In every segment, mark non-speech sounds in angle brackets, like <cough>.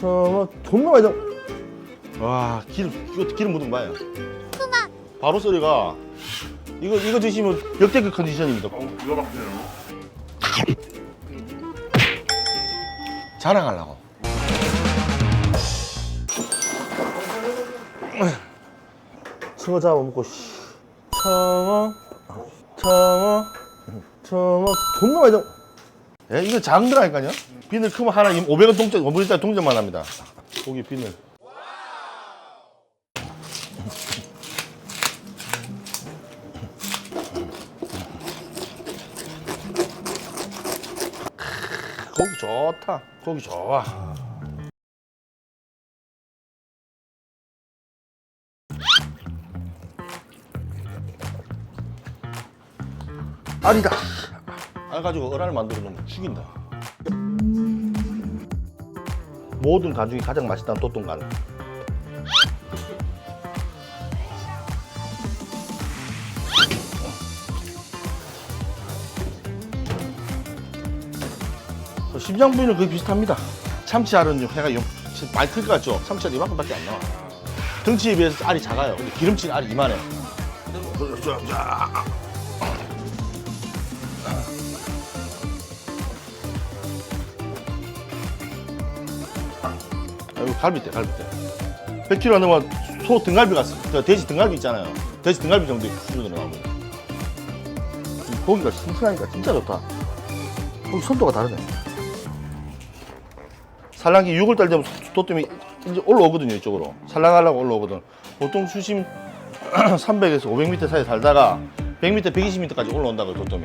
저 존나 많이 와 기름 이거 기름 묻은 거 봐요 바로 소리가 이거 이거 드시면 역대급 컨디션입니다. 이거 막히네요. 자랑하려고. 청어 잡아먹고 씨. 청어 청어 청어. 존나 많이 잡 예, 이거 작은 거라니까요. 비늘 크면 하나 500원 동전 500원짜리 동전만 합니다. 고기 비늘. 고기 좋다. 고기 좋아. 알이다 알 가지고 어랄 만들어 놓으면 죽인다. 모든 간 중에 가장 맛있다는 또똥간. 심장 부위는 거의 비슷합니다. 참치알은 해가 좀 많이 클 것 같죠? 참치알 이만큼밖에 안 나와. 등치에 비해서 알이 작아요. 근데 기름진 알이 이만해 이고 갈비대 갈비대 100kg 넘으면 소 등갈비 그 돼지 등갈비 있잖아요. 돼지 등갈비 정도의 수준으로 나오거든요 고기가 싱싱하니까 진짜 좋다. 고기 선도가 다르네. 산란기 6월달 되면 도뜸이 이제 올라오거든요 이쪽으로. 산란하려고 올라오거든. 보통 수심 300에서 500m 사이 살다가 100m, 120m까지 올라온다고 도뜸이.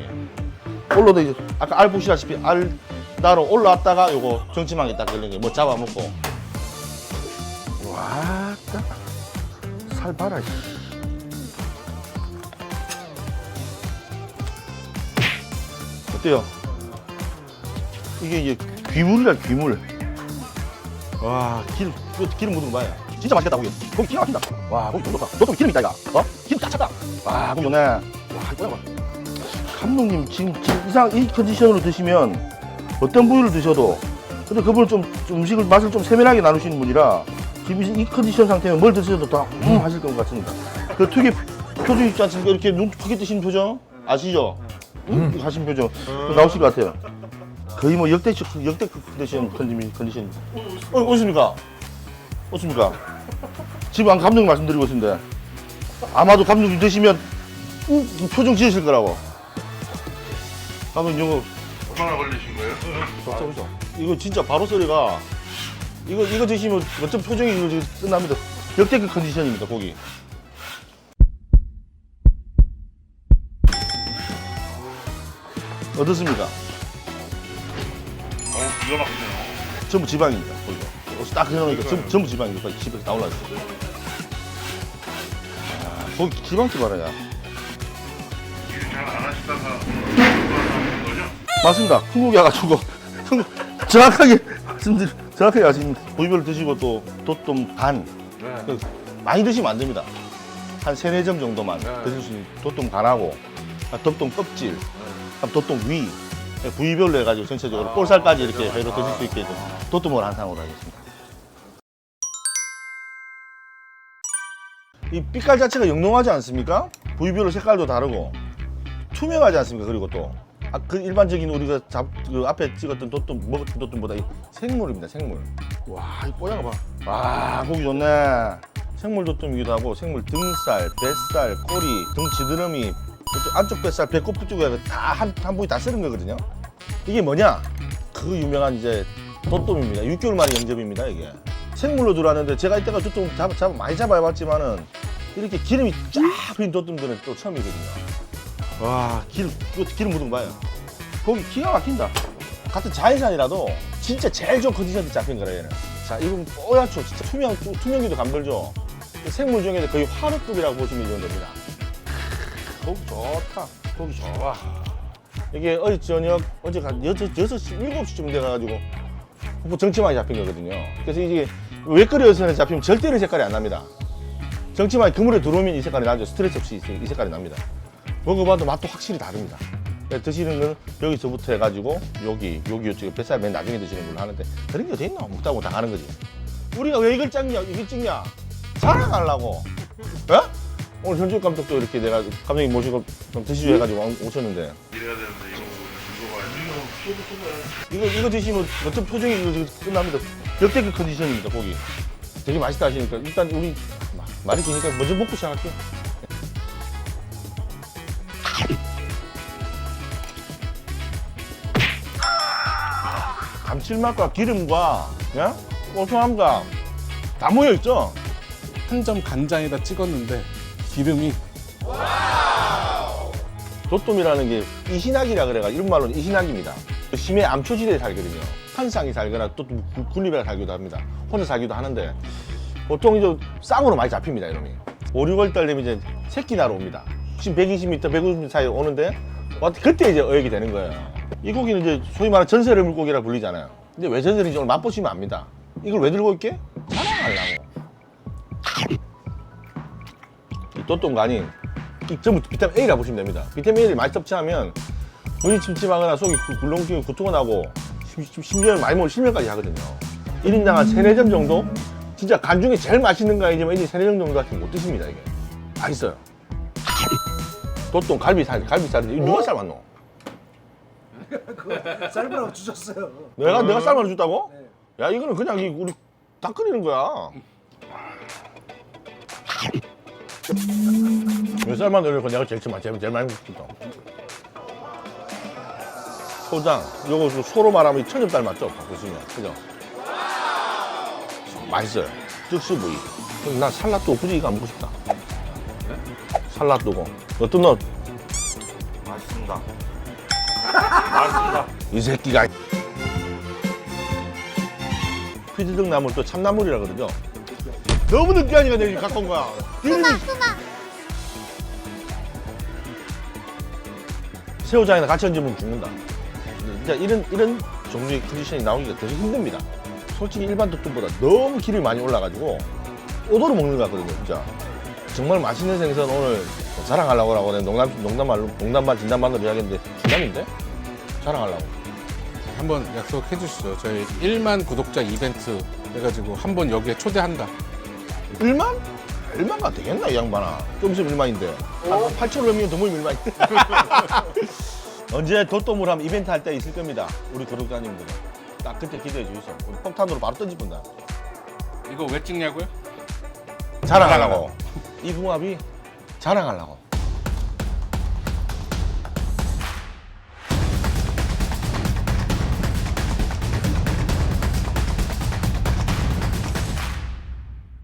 올라도 이제 아까 알 보시다시피 알 나로 올라왔다가 요거 정치망에 딱 걸린 게 뭐 잡아먹고 와따 살 봐라 씨. 어때요? 이게 이제 귀물이라 귀물. 와 기름 이거 기름 묻은 거 봐요. 진짜 맛있겠다 고기. 고기 기가 막힌다. 와 고기 너무 좋다. 너도 기름 있다 이가 어? 기름 딱 찼다. 와 고기 좋네. 와 이거 봐 감독님 지금, 지금 이상 이 컨디션으로 드시면 어떤 부위를 드셔도 근데 그분은 좀, 좀 음식을 맛을 좀 세밀하게 나누시는 분이라 지금 이- 이 컨디션 상태면 뭘 드셔도 다 음 하실 것 같습니다 그 특유의 표정 있지 않습니까 이렇게 눈 크게 뜨시는 표정 아시죠? 음 하신 표정 나오실 것 같아요 거의 뭐 역대 역대 컨디션 컨디션 컨디션 어 어떻습니까? 어떻습니까? 지금 안 감독님 말씀드리고 있습니다 아마도 감독님 드시면 음, 표정 지으실 거라고 감독님 이거 얼마나 걸리신 거예요? 그렇죠, 그렇죠. 이거 진짜 바로 소리가 이거 이거 드시면 어떤 표정이 이거 지금 끝납니다. 역대급 컨디션입니다 고기. 어떻습니까? 어, 기가 막히네요. 전부 지방입니다. 고기가. 딱 해놓으니까 전부, 전부 지방입니다. 집에서 다 올라왔어요. 아, 고기 지방집 알아야. 일을 잘안 하시다가 하는 거죠? 맞습니다. 한국에 와가지고 정확하게 <laughs> 말씀드리 정확하게 아시는 부위별로 드시고 또 도톰 간 네. 그 많이 드시면 안 됩니다. 한 세네 점 정도만 네. 드실 수 있는 도톰 간하고 아, 도톰 껍질, 아, 도톰 위 부위별로 해가지고 전체적으로 볼살까지 이렇게 회로 드실 수 있게 해서 도톰을 한 상으로 하겠습니다. 이 빛깔 자체가 영롱하지 않습니까? 부위별로 색깔도 다르고 투명하지 않습니까? 그리고 또 아, 그 일반적인 우리가 잡, 그 앞에 찍었던 도톰 먹었던 도톰보다 이 생물입니다. 생물. 와, 이거 봐. 와, 고기 좋네. 생물 도톰이기도 하고 생물 등살, 뱃살, 꼬리, 등 지드러미, 이쪽 안쪽 뱃살, 배꼽 쪽에 다한 한 부위 다 쓰는 거거든요. 이게 뭐냐? 그 유명한 이제 도톰입니다. 6개월 만에 영접입니다. 이게 생물로 들어왔는데 제가 이때가 도톰 잡, 잡 많이 잡아봤지만은 이렇게 기름이 쫙 핀 도톰들은 또 처음이거든요. 와 기름 기름 묻은 거 봐요 고기 기가 막힌다. 같은 자연산이라도 진짜 제일 좋은 컨디션에 잡힌 거라 얘는. 자 이건 뽀얗죠. 진짜 투명 투- 투명기도 감돌죠. 생물 중에서 거의 화로급이라고 보시면 이건 됩니다. 고기 좋다. 고기 좋아. 이게 어제 저녁 어제 한 여섯 시 일곱 시쯤 돼가지고 뭐 정치망이 잡힌 거거든요. 그래서 이게 왜 끓여서 잡히면 절대로 이 색깔이 안 납니다. 정치망이 그물에 들어오면 이 색깔이 나죠. 스트레스 없이 이 색깔이 납니다. 먹어봐도 맛도 확실히 다릅니다. 네, 드시는 건 여기서부터 해가지고 여기 여기 이쪽에 뱃살 맨 나중에 드시는 걸로 하는데 그런 게 어디 있나 먹다 보다 하는 거지. 우리가 왜 이걸 찍냐 이걸 찍냐? 자랑하려고. 예? 오늘 현주 감독도 이렇게 내가 감독님 모시고 좀 드시죠 해가지고 오셨는데. 이래야 되는데 이거 이거 봐야지. 이거 이거 드시면 어떤 표정이 이거 끝납니다. 역대급 컨디션입니다 고기. 되게 맛있다 하시니까 일단 우리 마- 말이 기니까 먼저 먹고 시작할게요 감칠맛과 기름과 예? 고소함과 다 모여 있죠. 한 점 간장에다 찍었는데 기름이 도톰이라는 게 이신학이라 그래가 이런 말로는 이신학입니다. 심해 암초지대에 살거든요. 한쌍이 살거나 또 구- 군립에 살기도 합니다. 혼자 살기도 하는데 보통 이제 쌍으로 많이 잡힙니다 이놈이. 5, 6월 달 되면 이제 새끼 나러 옵니다. 지금 120m, 150m 사이에 오는데 와, 그때 이제 어획이 되는 거예요. 이 고기는 이제 소위 말하는 전세를 물고기라 불리잖아요. 근데 왜 전세인지 오늘 맛보시면 압니다. 이걸 왜 들고 올게? 자랑하려고. 이 또똥간이 이 전부 비타민 A라 보시면 됩니다. 비타민 A를 많이 섭취하면 눈이 침침하거나 속이 구- 굴렁증이 구토가 나고 심- 심지어는 많이 먹으면 실명까지 하거든요. 1인당 한 3, 4점 정도? 진짜 간 중에 제일 맛있는 거 아니지만 1인 3, 4점 정도밖에 못 드십니다, 이게. 맛있어요. 도똥 갈비 살, 갈비 살인데 이거 누가 삶았노? 쌀이라고 주셨어요. 내가, 내가 삶아서 줬다고? 야, 이거는 그냥 이 우리 다 끓이는 거야. 왜 쌀만 넣으려고 내가 제일 많이, 제일, 제일 많이 먹었다. 소장, 요거 그 소로 말하면 이 천엽 닮았죠? 보시면. 그죠? 맛있어요. 즉시 부위. 근데 나 살라또 굳이 이거 안 먹고 싶다. 살라또고. 어떤 너? 맛있습니다. 맛있습니다. 이 새끼가. 피드등 나물 또 참나물이라 그러죠 너무 느끼하니까 내가 갖고 온 거야. 기름이 새우장이나 같이 얹으면 죽는다. 진짜 이런 이런 종류의 컨디션이 나오기가 되게 힘듭니다. 솔직히 일반 도토보다 너무 기름이 많이 올라가지고 오도로 먹는 것 같거든요 진짜. 정말 맛있는 생선 오늘 자랑하려고 하고 내가 농담 농담말로 농담반 진담반으로 이야기했는데 진담인데 자랑하려고. 한번 약속해 주시죠. 저희 1만 구독자 이벤트 해가지고 한번 여기에 초대한다. 1만? 1만가 되겠나 이 양반아? 좀 있으면 1만인데. 한 8천 원이면 더물 1만인데 언제 도토물 하면 이벤트 할 때 있을 겁니다. 우리 구독자님들 딱 그때 기대해 주세요 우리 폭탄으로 바로 던지본다. 이거 왜 찍냐고요? 자랑하려고. 이 궁합이 자랑하려고